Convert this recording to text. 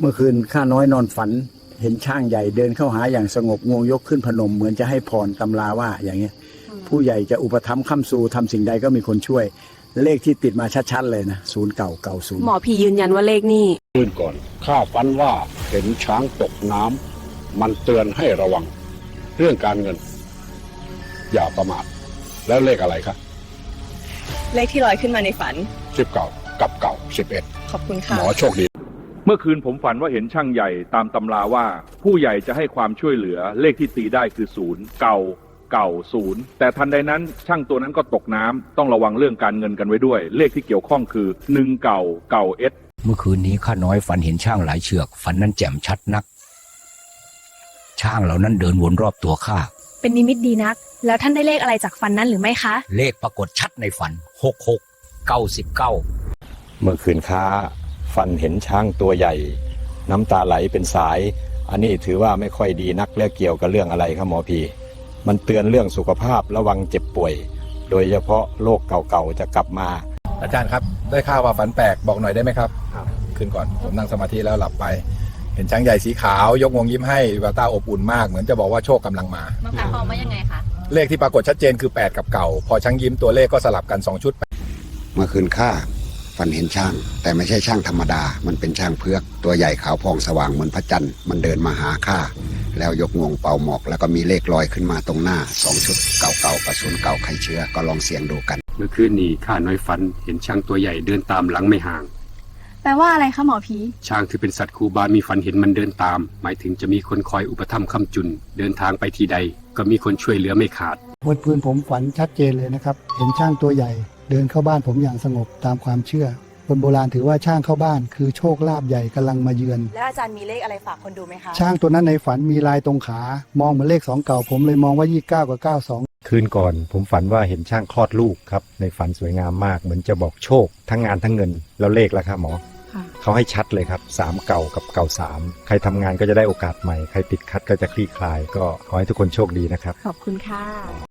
เมื่อคืนข้าน้อยนอนฝัน เห็นช่างใหญ่เดินเข้าหาอย่างสงบงวงยกขึ้นพนม เหมือนจะให้พรตำราว่าอย่างเงี้ย ผู้ใหญ่จะอุปถัมภ์ค้ำสู่ทำสิ่งใดก็มีคนช่วย เลขที่ติดมาชัดๆเลยนะศูนย์เก่าเก่าศูนย์หมอพียืนยันว่าเลขนี่คืนก่อนข้าฝันว่าเห็นช้างตกน้ำมันเตือนให้ระวัง เรื่องการเงิน อย่าประมาทแล้วเลขอะไรครับเลขที่ลอยขึ้นมาในฝันสิบเก่ากับเก่าสิบเอ็ดขอบคุณหค่ะมอโชคดี เมื่อคืนผมฝันว่าเห็นช่างใหญ่ตามตำราว่า ผู้ใหญ่จะให้ความช่วยเหลือเลขที่ตีได้คือศูนย์เก่าเก่าศูนย์แต่ทันใดนั้นช่างตัวนั้นก็ตกน้ำต้องระวังเรื่องการเงินกันไว้ด้วย เลขที่เกี่ยวข้องคือหนึ่งเก่าเก่าเอสเมื่อคืนนี้ข้าน้อยฝันเห็นช่างหลายเชือก ฝันนั้นแจ่มชัดนัก ช่างเหล่านั้นเดินวนรอบตัวข้าเป็นนิมิตดีนัก แล้วท่านได้เลขอะไรจากฟันนั้นหรือไม่คะ เลขปรากฏชัดในฝันหกหกเก้าสิบเก้า เมื่อคืนค้า ฟันเห็นช้างตัวใหญ่ น้ำตาไหลเป็นสาย อันนี้ถือว่าไม่ค่อยดีนักและเกี่ยวกับเรื่องอะไรครับหมอพีมันเตือนเรื่องสุขภาพระวังเจ็บป่วย โดยเฉพาะโรคเก่าๆจะกลับมา อาจารย์ครับ ได้ข่าวว่าฝันแปลกบอกหน่อยได้ไหมครับคืนก่อนผมนั่งสมาธิแล้วหลับไป เห็นช้างใหญ่สีขาวยกงวงยิ้มให้แววตาอบอุ่นมากเหมือนจะบอกว่าโชคกำลังมามาหมายความว่ายังไงคะเลขที่ปรากฏชัดเจนคือ 8 กับเก่า พอช้างยิ้มตัวเลขก็สลับกัน 2 ชุดเมื่อคืนข้า ฝันเห็นช่าง แต่ไม่ใช่ช่างธรรมดา มันเป็นช่างเพือก ตัวใหญ่ขาวพองสว่างเหมือนพระจันทร์มันเดินมาหาข้าแล้วยกงวงเป่าหมอก แล้วก็มีเลขลอยขึ้นมาตรงหน้าสองชุดเก่าๆกับศูนย์เก่าใครเชื้อก็ลองเสี่ยงดูกัน เมื่อคืนนี้ข้าน้อยฝันเห็นช้างตัวใหญ่เดินตามหลังไม่ห่าง แปลว่าอะไรคะหมอผี ช้างถือเป็นสัตว์คูบามีฝันเห็นมันเดินตาม หมายถึงจะมีคนคอยอุปถัมภ์คำจุน เดินทางไปทีใด ก็มีคนช่วยเหลือไม่ขาด เมื่อคืนผมฝันชัดเจนเลยนะครับ เห็นช่างตัวใหญ่ เดินเข้าบ้านผมอย่างสงบตามความเชื่อ คนโบราณถือว่าช่างเข้าบ้าน คือโชคลาภใหญ่กำลังมาเยือน แล้วอาจารย์มีเลขอะไรฝากคนดูไหมคะ ช่างตัวนั้นในฝันมีลายตรงขา มองเหมือนเลขสองเก่าผมเลยมองว่ายี่เก้ากับเก้าสองคืนก่อนผมฝันว่าเห็นช่างคลอดลูกครับ ในฝันสวยงามมากเหมือนจะบอกโชค ทั้งงานทั้งเงิน แล้วเลขแล้วครับหมอ เขาให้ชัดเลยครับสามเก่ากับเก่าสามใครทำงานก็จะได้โอกาสใหม่ ใครติดคัดก็จะคลี่คลาย ก็ขอให้ทุกคนโชคดีนะครับ ขอบคุณค่ะ